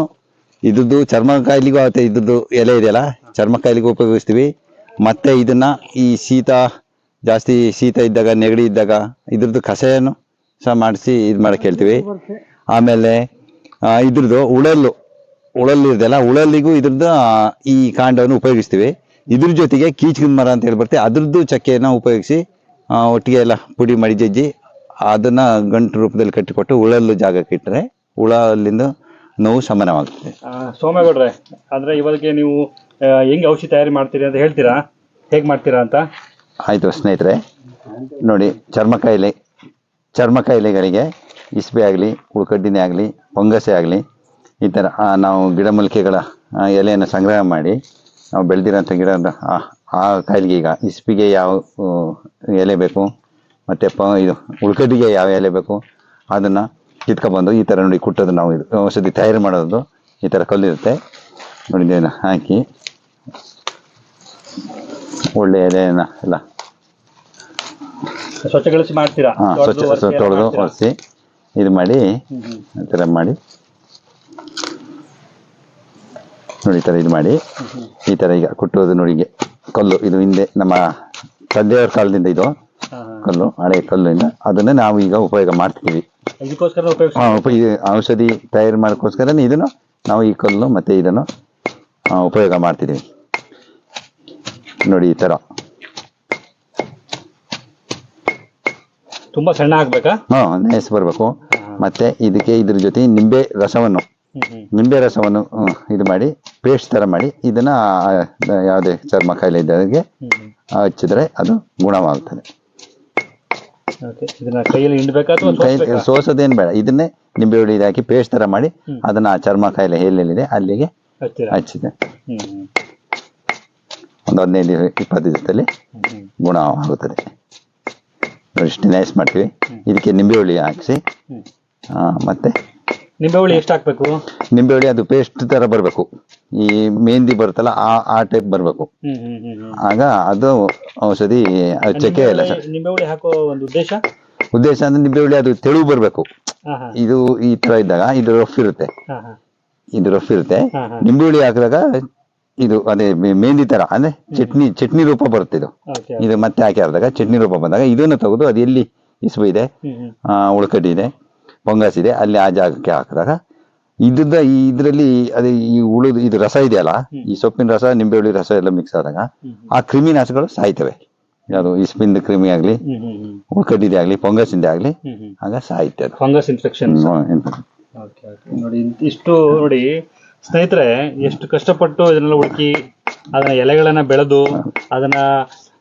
ಇದ್ರದ್ದು ಚರ್ಮ ಕಾಯಿಲೆಗೂ ಆಗುತ್ತೆ ಇದ್ರದ್ದು ಎಲೆ ಇದೆಯಲ್ಲ? ಚರ್ಮ ಕಾಯಿಲೆಗೂ ಉಪಯೋಗಿಸ್ತೀವಿ. ಮತ್ತೆ ಇದನ್ನ ಈ ಶೀತ, ಜಾಸ್ತಿ ಶೀತ ಇದ್ದಾಗ, ನೆಗಡಿ ಇದ್ದಾಗ ಇದ್ರದ್ದು ಕಷಾಯನು ಸಹ ಮಾಡಿಸಿ ಇದು ಮಾಡಕ್ಕೆ ಹೇಳ್ತೀವಿ. ಆಮೇಲೆ ಇದ್ರದ್ದು ಉಳಲ್ಲು ಉಳಲ್ಲು ಇದೆಯಲ್ಲ ಉಳಲ್ಲಿಗೂ ಇದ್ರದ್ದು ಈ ಕಾಂಡವನ್ನು ಉಪಯೋಗಿಸ್ತೀವಿ. ಇದ್ರ ಜೊತೆಗೆ ಕೀಚಿನ ಮರ ಅಂತ ಹೇಳಿ ಬರುತ್ತೆ. ಅದ್ರದ್ದು ಚಕ್ಕೆಯನ್ನು ಉಪಯೋಗಿಸಿ ಒಟ್ಟಿಗೆ ಎಲ್ಲ ಪುಡಿ ಮಾಡಿ ಜಜ್ಜಿ, ಅದನ್ನ ಗಂಟು ರೂಪದಲ್ಲಿ ಕಟ್ಟಿಕೊಟ್ಟು ಉಳಲ್ಲು ಜಾಗಕ್ಕೆ ಇಟ್ಟರೆ ಹುಳ ಅಲ್ಲಿಂದ ನೋವು ಸಮಾನವಾಗುತ್ತೆ ಸೋಮೇಗೌಡ್ರೆ ಅಂದ್ರೆ ಇವಾಗ ನೀವು ಹೆಂಗ್ ಔಷಧಿ ತಯಾರಿ ಮಾಡ್ತೀರಿ ಅಂತ ಹೇಳ್ತೀರಾ? ಹೇಗೆ ಮಾಡ್ತೀರಾ ಅಂತ? ಆಯಿತು ಸ್ನೇಹಿತರೆ, ನೋಡಿ, ಚರ್ಮ ಕಾಯಿಲೆ, ಚರ್ಮ ಕಾಯಿಲೆಗಳಿಗೆ ಇಸ್ಬೆ ಆಗಲಿ, ಉಳ್ಕಡ್ಡಿನೇ ಆಗಲಿ, ಫಂಗಸೆ ಆಗಲಿ, ಈ ಥರ ನಾವು ಗಿಡಮೂಲಿಕೆಗಳ ಎಲೆಯನ್ನು ಸಂಗ್ರಹ ಮಾಡಿ, ನಾವು ಬೆಳೆದಿರೋಂಥ ಗಿಡ ಆ ಕಾಯಿಲೆಗೆ ಈಗ ಇಸ್ಪಿಗೆ ಯಾವ ಎಲೆ ಬೇಕು, ಮತ್ತು ಪ, ಇದು ಉಳ್ಕಡ್ಡಿಗೆ ಯಾವ ಎಲೆ ಬೇಕು, ಅದನ್ನು ಕಿತ್ಕೊಬಂದು ಈ ಥರ ನೋಡಿ ಕುಟ್ಟೋದು ನಾವು ಇದು, ಔಷಧಿ ತಯಾರು ಮಾಡೋದು ಈ ಥರ ಕಲ್ಲಿರುತ್ತೆ. ನೋಡಿ ಹಾಕಿ. ಒಳ್ಳೆ ಇಲ್ಲ ಎಲ್ಲ ಸ್ವಚ್ಛಗೊಳಿಸಿ ಮಾಡ್ತೀರಾ? ಹಾ ತೊಳ್ದು ಸ್ವಚ್ಛ ಒರೆಸಿ ಎಲ್ಲ ತೊಳೆದು ಮಾಡ್ತೀರಾ? ಒರೆಸಿ ಇದು ಮಾಡಿ ಹ್ಮ್, ಹ್ಮ್. ಈ ಥರ ಮಾಡಿ. ನೋಡಿ ಈ ಥರ ಇದು ಮಾಡಿ. ಈ ಥರ ಈಗ ಕುಟ್ಟೋದು ನೋಡಿ ಹೀಗೆ. ಕಲ್ಲು ಇದು ಹಿಂದೆ ನಮ್ಮ ತಂದೆಯವ್ರ ಕಾಲದಿಂದ ಇದು. ಹಾ, ಹಾ. ಕಲ್ಲು ಹಳೆ ಕಲ್ಲಿಂದ ಅದನ್ನ ನಾವು ಈಗ ಉಪಯೋಗ ಮಾಡ್ತೀವಿ. ಇದಕ್ಕೋಸ್ಕರ ಉಪಯೋಗ ಆ, ಉಪ- ಈ ಔಷಧಿ ತಯಾರು ಮಾಡೋಕ್ಕೋಸ್ಕರ ಇದನ್ನು ನಾವು ಈ ಕಲ್ಲು ಮತ್ತೆ ಇದನ್ನು ಆ, ಉಪಯೋಗ ಮಾಡ್ತಿದ್ದೀವಿ ನೋಡಿ ಈ ತರ. ತುಂಬಾ ಸಣ್ಣ ಆಗ್ಬೇಕಾ? ಹಾಂ ನೈಸ್ ಬರಬೇಕು. ಮತ್ತೆ ಇದಕ್ಕೆ ಇದ್ರ ಜೊತೆ ನಿಂಬೆ ರಸವನ್ನು. ನಿಂಬೆ ರಸವನ್ನು ಇದು ಮಾಡಿ ಪೇಸ್ಟ್ ತರ ಮಾಡಿ ಇದನ್ನ ಯಾವುದೇ ಚರ್ಮ ಕಾಯಿಲೆ ಇದ್ದವರಿಗೆ. ಹಚ್ಚಿದ್ರೆ ಅದು ಗುಣವಾಗುತ್ತದೆ ಸೋಸೋದೇನ್ ಬೇಡ. ಇದನ್ನೇ ನಿಂಬೆ ಹುಳಿ ಹಾಕಿ ಪೇಸ್ಟ್ ತರ ಮಾಡಿ ಅದನ್ನ ಚರ್ಮ ಕಾಯಿಲೆ ಎಲ್ಲೆಲ್ಲಿದೆ ಅಲ್ಲಿಗೆ ಹಚ್ಚಿದೆ ಹ್ಮ್. ಒಂದು ಹದಿನೈದು ಇಪ್ಪತ್ತು ದಿವಸದಲ್ಲಿ ಹ್ಮ್. ಗುಣ ಆಗುತ್ತದೆ. ಇಷ್ಟು ನೈಸ್ ಮಾಡ್ತೀವಿ. ಇದಕ್ಕೆ ನಿಂಬೆ ಹುಳಿ ಹಾಕಿಸಿ. ಹ್ಮ್. ಮತ್ತೆ? ನಿಂಬೆ ಹುಳಿ ಎಷ್ಟು ಹಾಕ್ಬೇಕು? ನಿಂಬೆ ಹುಳಿ ಅದು ಪೇಸ್ಟ್ ತರ ಬರಬೇಕು. ಈ ಮೆಹಂದಿ ಬರುತ್ತಲ್ಲ ಆ ಆ ಟೈಪ್ ಬರಬೇಕು. ಹ್ಮ್, ಹ್ಮ್, ಹ್ಮ್, ಹ್ಮ್. ಆಗ ಅದು ಔಷಧಿ ಹಚ್ಚಕ್ಕೆ ಇಲ್ಲ ಸರ್. ನಿಂಬೆ ಹುಳಿ ಹಾಕೋ ಒಂದು ಉದ್ದೇಶ? ಉದ್ದೇಶ ಅಂದ್ರೆ ನಿಂಬೆ ಹುಳಿ ಅದು ತೆಳು ಬರಬೇಕು. ಹಾ, ಹಾ. ಇದು ಈ ತರ ಇದ್ದಾಗ ಇದು ರಫ್ ಇರುತ್ತೆ. ಹಾ, ಹಾ. ಇದು ರಫ್ ಇರುತ್ತೆ ಹಾ, ಹಾ. ನಿಂಬೆ ಹುಳಿ ಹಾಕಿದಾಗ ಇದು ಅದೇ ಮೆ- ಮೆಹಂದಿ ತರ ಅಂದ್ರೆ ಚಟ್ನಿ ಚಟ್ನಿ ರೂಪ ಬರುತ್ತೆ ಇದು. ಇದು ಮತ್ತೆ ಹಾಕಿ ಹಾಕಿದಾಗ ಚಟ್ನಿ ರೂಪ ಬಂದಾಗ ಇದನ್ನು ತೆಗೆದು ಅದು ಎಲ್ಲಿ ಇಸುಬು ಇದೆ ಹ್ಮ್, ಹ್ಮ್. ಆ, ಉಳ್ಕಡ್ಡಿ ಇದೆ ಪೊಂಗಸ್ ಇದೆ ಅಲ್ಲಿ ಆ ಜಾಗಕ್ಕೆ ಹಾಕಿದಾಗ ಇದ್ದ ಈ ಇದರಲ್ಲಿ ಅದೇ ಈ ಉಳಿದು ಇದು ರಸ ಇದೆಯಲ್ಲ ಈ ಸೊಪ್ಪಿನ ರಸ ನಿಂಬೆ ಹುಳಿ ರಸ ಎಲ್ಲ ಮಿಕ್ಸ್ ಆದಾಗ ಆ ಕ್ರಿಮಿನಾಶಗಳು ಸಾಯ್ತವೆ ಯಾವುದು ಇಸ್ಪಿಂದ ಕ್ರಿಮಿ ಆಗಲಿ ಹ್ಮ್, ಹ್ಮ್, ಹ್ಮ್. ಉಳ್ಕಡ್ಡಿದೆ ಆಗಲಿ ಪೊಂಗಸಿಂದೆ ಆಗಲಿ ಹ್ಮ್, ಹ್ಮ್. ಆಗ ಸಾಯುತ್ತೆ ಅದು ಫಂಗಸ್ ಇನ್ಫೆಕ್ಷನ್ ಹ್ಮ್. Okay okay. ನೋಡಿ ಇಷ್ಟು ನೋಡಿ ಸ್ನೇಹಿತರೆ ಎಷ್ಟು ಕಷ್ಟಪಟ್ಟು ಇದನ್ನೆಲ್ಲ ಹುಡುಕಿ ಅದನ್ನ ಎಲೆಗಳನ್ನ ಬೆಳೆದು ಅದನ್ನ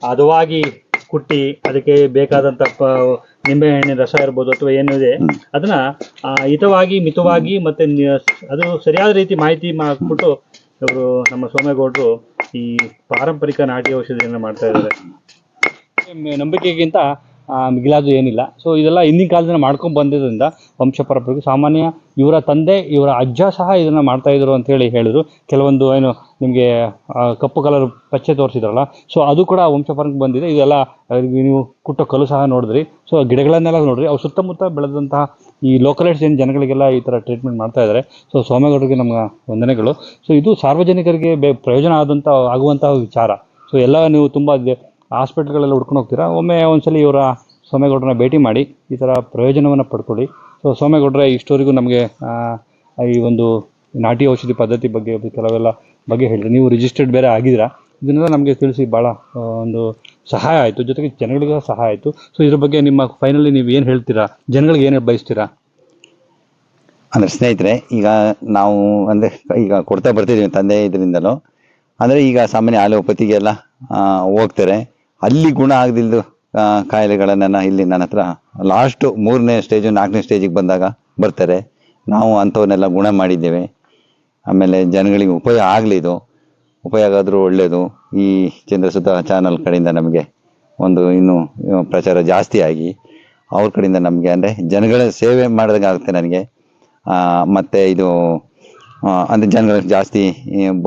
ಹದವಾಗಿ ಕುಟ್ಟಿ ಅದಕ್ಕೆ ಬೇಕಾದಂತ ಪ- ನಿಂಬೆ ಹಣ್ಣಿನ ರಸ ಇರ್ಬೋದು ಅಥವಾ ಏನು ಇದೆ ಅದನ್ನ ಹಿತವಾಗಿ ಮಿತವಾಗಿ ಮತ್ತೆ ಅದು ಸರಿಯಾದ ರೀತಿ ಮಾಹಿತಿ ಮಾಡಿಬಿಟ್ಟು ಇವರು ನಮ್ಮ ಸೋಮೇಗೌಡರು ಈ ಪಾರಂಪರಿಕ ನಾಟಿ ಔಷಧಿಯನ್ನು ಮಾಡ್ತಾ ಇದ್ದಾರೆ. ನಂಬಿಕೆಗಿಂತ ಮಿಗಿಲಾದು ಏನಿಲ್ಲ. ಸೊ ಇದೆಲ್ಲ ಹಿಂದಿನ ಕಾಲದಿಂದ ಮಾಡ್ಕೊಂಡು ಬಂದಿದ್ದರಿಂದ ವಂಶ ಪರಂಪರೆಗೆ ಸಾಮಾನ್ಯ ಇವರ ತಂದೆ, ಇವರ ಅಜ್ಜ ಸಹ ಇದನ್ನ ಮಾಡ್ತಾ ಅಂತೇಳಿ ಅಂತ ಹೇಳಿ ಹೇಳಿದ್ರು. ಕೆಲವೊಂದು ಏನು ನಿಮಗೆ ಕಪ್ಪು ಕಲರ್ ಪಚ್ಚೆ ತೋರಿಸಿದ್ರಲ್ಲ ಸೊ ಅದು ಕೂಡ ವಂಶ ಪರಂಪರೆ ಬಂದಿದೆ. ಇದೆಲ್ಲ ನೀವು ಕುಟ್ಟ ಕಲ್ಲು ಸಹ ನೋಡಿದ್ರಿ. ಸೊ ಗಿಡಗಳನ್ನೆಲ್ಲ ನೋಡ್ರಿ ಅವ್ರು ಸುತ್ತಮುತ್ತ ಬೆಳೆದಂತಹ ಈ ಲೋಕಲೈಟ್ಸ್ ಏನು ಜನಗಳಿಗೆಲ್ಲ ಈ ಥರ ಟ್ರೀಟ್ಮೆಂಟ್ ಮಾಡ್ತಾ ಇದ್ದಾರೆ ಸೊ ಸೋಮೇಗೌಡರಿಗೆ ನಮ್ಮ ವಂದನೆಗಳು. ಸೊ ಇದು ಸಾರ್ವಜನಿಕರಿಗೆ ಬೇ, ಪ್ರಯೋಜನ ಆದಂಥ ಆಗುವಂತಹ ವಿಚಾರ. ಸೊ ಎಲ್ಲ ನೀವು ತುಂಬ ಹಾಸ್ಪಿಟ್ಲ್ಗಳೆಲ್ಲ ಹುಡ್ಕೊಂಡು ಹೋಗ್ತೀರಾ? ಒಮ್ಮೆ ಒಂದ್ಸಲಿ ಇವರ ಸೋಮೇಗೌಡರನ್ನ ಭೇಟಿ ಮಾಡಿ ಈ ಥರ ಪ್ರಯೋಜನವನ್ನು ಪಡ್ಕೊಳ್ಳಿ. ಸೊ ಸೋಮೇಗೌಡರ ಇಷ್ಟವರೆಗೂ ನಮಗೆ ಈ ಒಂದು ನಾಟಿ ಔಷಧಿ ಪದ್ಧತಿ ಬಗ್ಗೆ ಕೆಲವೆಲ್ಲ ಬಗ್ಗೆ ಹೇಳಿದ್ರಿ ನೀವು ರಿಜಿಸ್ಟರ್ಡ್ ಬೇರೆ ಆಗಿದ್ದೀರಾ? ಇದನ್ನೆಲ್ಲ ನಮಗೆ ತಿಳಿಸಿ ಭಾಳ ಒಂದು ಸಹಾಯ ಆಯಿತು. ಜೊತೆಗೆ ಜನಗಳಿಗೆ ಸಹಾಯ ಆಯಿತು. ಸೊ ಇದ್ರ ಬಗ್ಗೆ ನಿಮ್ಮ ಫೈನಲಿ ನೀವು ಏನು ಹೇಳ್ತೀರಾ? ಜನಗಳಿಗೆ ಏನು ಬಯಸ್ತೀರಾ? ಅಂದ್ರೆ ಸ್ನೇಹಿತರೆ, ಈಗ ನಾವು ಅಂದ್ರೆ ಈಗ ಕೊಡ್ತಾ ಬರ್ತಿದ್ದೀವಿ ತಂದೆ ಇದರಿಂದಲೂ. ಅಂದ್ರೆ ಈಗ ಸಾಮಾನ್ಯ ಆಲೋಪತಿಗೆಲ್ಲ ಹೋಗ್ತಾರೆ. ಅಲ್ಲಿ ಗುಣ ಆಗದಿಲ್ದು ಕಾಯಿಲೆಗಳನ್ನು ಇಲ್ಲಿ ನನ್ನ ಹತ್ರ ಲಾಸ್ಟ್ ಮೂರನೇ ಸ್ಟೇಜು ನಾಲ್ಕನೇ ಸ್ಟೇಜಿಗೆ ಬಂದಾಗ ಬರ್ತಾರೆ. ನಾವು ಅಂಥವನ್ನೆಲ್ಲ ಗುಣ ಮಾಡಿದ್ದೇವೆ. ಆಮೇಲೆ ಜನಗಳಿಗೆ ಉಪಯೋಗ ಆಗಲಿ ಇದು. ಉಪಯೋಗ ಆದರೂ ಒಳ್ಳೆಯದು ಈ ಚಂದ್ರಸುತ ಚಾನಲ್ ಕಡೆಯಿಂದ ನಮಗೆ ಒಂದು ಇನ್ನೂ ಪ್ರಚಾರ ಜಾಸ್ತಿ ಆಗಿ ಅವ್ರ ಕಡೆಯಿಂದ ನಮಗೆ ಅಂದರೆ ಜನಗಳ ಸೇವೆ ಮಾಡಿದಾಗ ಆಗುತ್ತೆ ನನಗೆ. ಮತ್ತು ಇದು ಅಂದರೆ ಜನಗಳು ಜಾಸ್ತಿ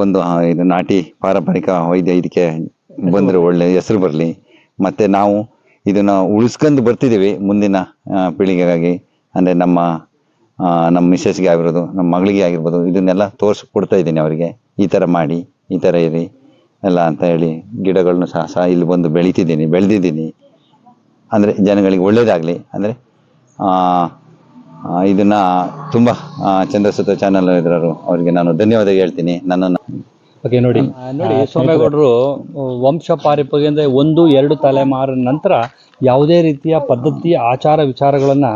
ಬಂದು ಇದು ನಾಟಿ ಪಾರಂಪರಿಕ ವೈದ್ಯ ಇದಕ್ಕೆ ಬಂದರೆ ಒಳ್ಳೆ ಹೆಸರು ಬರಲಿ. ಮತ್ತೆ ನಾವು ಇದನ್ನ ಉಳಿಸ್ಕೊಂಡು ಬರ್ತಿದ್ದೀವಿ ಮುಂದಿನ ಪೀಳಿಗೆಗಾಗಿ. ಅಂದ್ರೆ ನಮ್ಮ ನಮ್ಮ ಮಿಸ್ಸಸ್ಗೆ ಆಗಿರೋದು ನಮ್ಮ ಮಗಳಿಗೆ ಆಗಿರ್ಬೋದು ಇದನ್ನೆಲ್ಲ ತೋರ್ಸ್ ಕೊಡ್ತಾ ಇದ್ದೀನಿ ಅವರಿಗೆ. ಈ ತರ ಮಾಡಿ ಈ ತರ ಇರಿ ಎಲ್ಲ ಅಂತ ಹೇಳಿ ಗಿಡಗಳನ್ನು ಸಹ ಸಹ ಇಲ್ಲಿ ಬಂದು ಬೆಳಿತಿದ್ದೀನಿ ಬೆಳೆದಿದ್ದೀನಿ. ಅಂದ್ರೆ ಜನಗಳಿಗೆ ಒಳ್ಳೇದಾಗ್ಲಿ. ಅಂದ್ರೆ ಆ ಇದನ್ನ ತುಂಬಾ ಚಂದ್ರಸುತ ಚಾನಲ್ ಇದ್ರವರು ಅವರಿಗೆ ನಾನು ಧನ್ಯವಾದ ಹೇಳ್ತೀನಿ. ನನ್ನನ್ನು ಓಕೆ ನೋಡಿ. ನೋಡಿ ಸೋಮೇಗೌಡರು ವಂಶ ಪಾರಂಪರ್ಯ ಅಂದ್ರೆ ಒಂದು ಎರಡು ತಲೆಮಾರಿನ ನಂತರ ಯಾವುದೇ ರೀತಿಯ ಪದ್ಧತಿ ಆಚಾರ ವಿಚಾರಗಳನ್ನು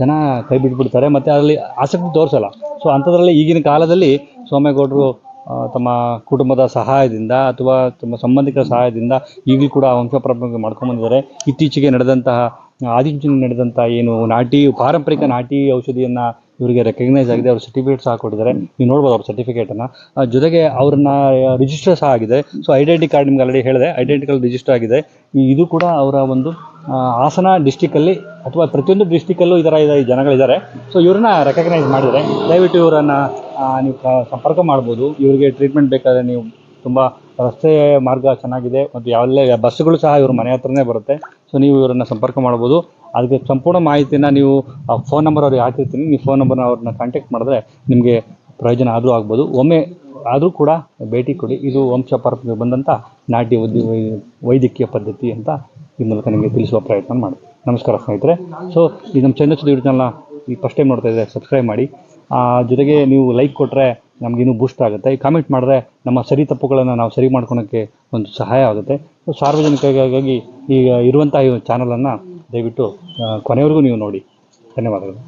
ಜನ ಕೈ ಬಿಟ್ಬಿಡ್ತಾರೆ ಮತ್ತೆ ಅದರಲ್ಲಿ ಆಸಕ್ತಿ ತೋರಿಸಲ್ಲ. ಸೊ ಅಂಥದ್ರಲ್ಲಿ ಈಗಿನ ಕಾಲದಲ್ಲಿ ಸೋಮೇಗೌಡರು ತಮ್ಮ ಕುಟುಂಬದ ಸಹಾಯದಿಂದ ಅಥವಾ ತಮ್ಮ ಸಂಬಂಧಿಕರ ಸಹಾಯದಿಂದ ಈಗಲೂ ಕೂಡ ವಂಶ ಪರಂಪರೆ ಮಾಡ್ಕೊಂಡು ಬಂದಿದ್ದಾರೆ ಇತ್ತೀಚೆಗೆ ನಡೆದಂತಹ ಆದಿಚುಂಚನೆ ನಡೆದಂಥ ಏನು ನಾಟಿ ಪಾರಂಪರಿಕ ನಾಟಿ ಔಷಧಿಯನ್ನ ಇವರಿಗೆ ರೆಕಗ್ನೈಸ್ ಆಗಿದೆ, ಅವ್ರ ಸರ್ಟಿಫಿಕೇಟ್ ಸಹ ಕೊಟ್ಟಿದ್ದಾರೆ. ನೀವು ನೋಡ್ಬೋದು ಅವ್ರ ಸರ್ಟಿಫಿಕೇಟನ್ನು ಜೊತೆಗೆ ಅವ್ರನ್ನ ರಿಜಿಸ್ಟರ್ ಸಹ ಆಗಿದೆ. ಸೊ ಐಡೆಂಟಿ ಕಾರ್ಡ್ ನಿಮ್ಗೆ ಆಲ್ರೆಡಿ ಹೇಳಿದೆ. ಐಡೆಂಟಿ ಕಾರ್ಡ್ ರಿಜಿಸ್ಟರ್ ಆಗಿದೆ. ಇದು ಕೂಡ ಅವರ ಒಂದು ಹಾಸನ ಡಿಸ್ಟಿಕಲ್ಲಿ ಅಥವಾ ಪ್ರತಿಯೊಂದು ಡಿಸ್ಟಿಕಲ್ಲೂ ಈ ಥರ ಇದೆ ಜನಗಳಿದ್ದಾರೆ. ಸೊ ಇವ್ರನ್ನ ರೆಕಗ್ನೈಸ್ ಮಾಡಿದರೆ ದಯವಿಟ್ಟು ಇವರನ್ನು ನೀವು ಸಂಪರ್ಕ ಮಾಡ್ಬೋದು. ಇವರಿಗೆ ಟ್ರೀಟ್ಮೆಂಟ್ ಬೇಕಾದರೆ ನೀವು ತುಂಬ ರಸ್ತೆ ಮಾರ್ಗ ಚೆನ್ನಾಗಿದೆ ಮತ್ತು ಯಾವುದೇ ಬಸ್ಸುಗಳು ಸಹ ಇವ್ರ ಮನೆ ಹತ್ರನೇ ಬರುತ್ತೆ. ಸೊ ನೀವು ಇವರನ್ನು ಸಂಪರ್ಕ ಮಾಡ್ಬೋದು. ಅದಕ್ಕೆ ಸಂಪೂರ್ಣ ಮಾಹಿತಿನ ನೀವು ಫೋನ್ ನಂಬರ್ ಅವ್ರಿಗೆ ಹಾಕಿರ್ತೀನಿ. ನೀವು ಫೋನ್ ನಂಬರ್ನ ಅವ್ರನ್ನ ಕಾಂಟ್ಯಾಕ್ಟ್ ಮಾಡಿದ್ರೆ ನಿಮಗೆ ಪ್ರಯೋಜನ ಆದರೂ ಆಗ್ಬೋದು. ಒಮ್ಮೆ ಆದರೂ ಕೂಡ ಭೇಟಿ ಕೊಡಿ. ಇದು ವಂಶ ಪರಂಪರೆಗೆ ಬಂದಂಥ ನಾಟ್ಯ ಉದ್ಯ ವೈದ್ಯಕೀಯ ಪದ್ಧತಿ ಅಂತ ಈ ಮೂಲಕ ನಿಮಗೆ ತಿಳಿಸುವ ಪ್ರಯತ್ನ ಮಾಡಿ ನಮಸ್ಕಾರ ಸ್ನೇಹಿತರೆ. ಸೊ ಈ ನಮ್ಮ ಚಂದ್ರಚಿತ್ರ ಚಾನಲ್ನ ಈ ಫಸ್ಟ್ ಟೈಮ್ ನೋಡ್ತಾ ಇದ್ದಾರೆ ಸಬ್ಸ್ಕ್ರೈಬ್ ಮಾಡಿ. ಜೊತೆಗೆ ನೀವು ಲೈಕ್ ಕೊಟ್ಟರೆ ನಮ್ಗೆ ಇನ್ನೂ ಬೂಸ್ಟ್ ಆಗುತ್ತೆ. ಈ ಕಾಮೆಂಟ್ ಮಾಡಿದ್ರೆ ನಮ್ಮ ಸರಿ ತಪ್ಪುಗಳನ್ನು ನಾವು ಸರಿ ಮಾಡ್ಕೊಳೋಕ್ಕೆ ಒಂದು ಸಹಾಯ ಆಗುತ್ತೆ. ಸೊ ಸಾರ್ವಜನಿಕರಿಗಾಗಿ ಈಗ ಇರುವಂತಹ ಈ ಚಾನಲನ್ನು ದಯವಿಟ್ಟು ಕೊನೆವರೆಗೂ ನೀವು ನೋಡಿ. ಧನ್ಯವಾದಗಳು.